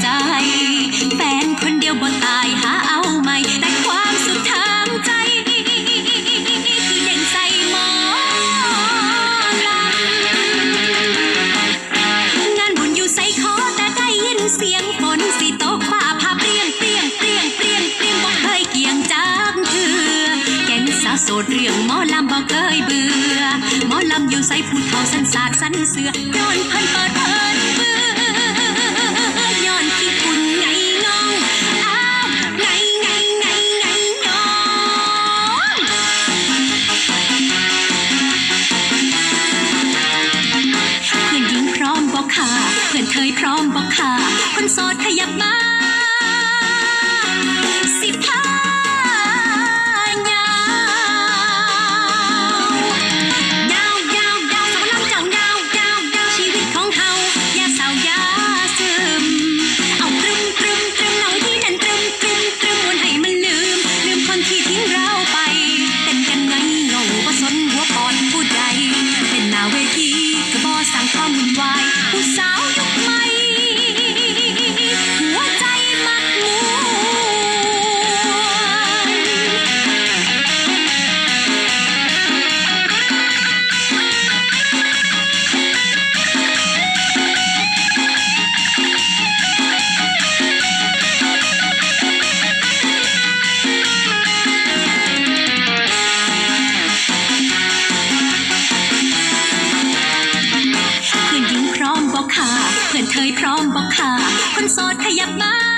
ใจ แฟนคนเดียวบ่ตายหาเอาใหม่ แต่ความสุดทางใจ คือเด่นใส่หมอลำงานบุญอยู่ใส่คอแต่ได้ยินเสียงฝนสิตกฟ้าพาเปรี้ยงเปรียงเปรียงเปรียงเปรียงบ่เคยเกี่ยงจางเธอแก่นสาวโสดเรื่องหมอลำบ่เคยเบื่อหมอลำอยู่ใส่ผู้เฒ่าสันสากสันเสือโดนพันเปิดเผย เพื่อนเคยพร้อมบอกค่ะ คนโสดขยับมา ยพร้อมบอกค่ะ คนโสดขยับมา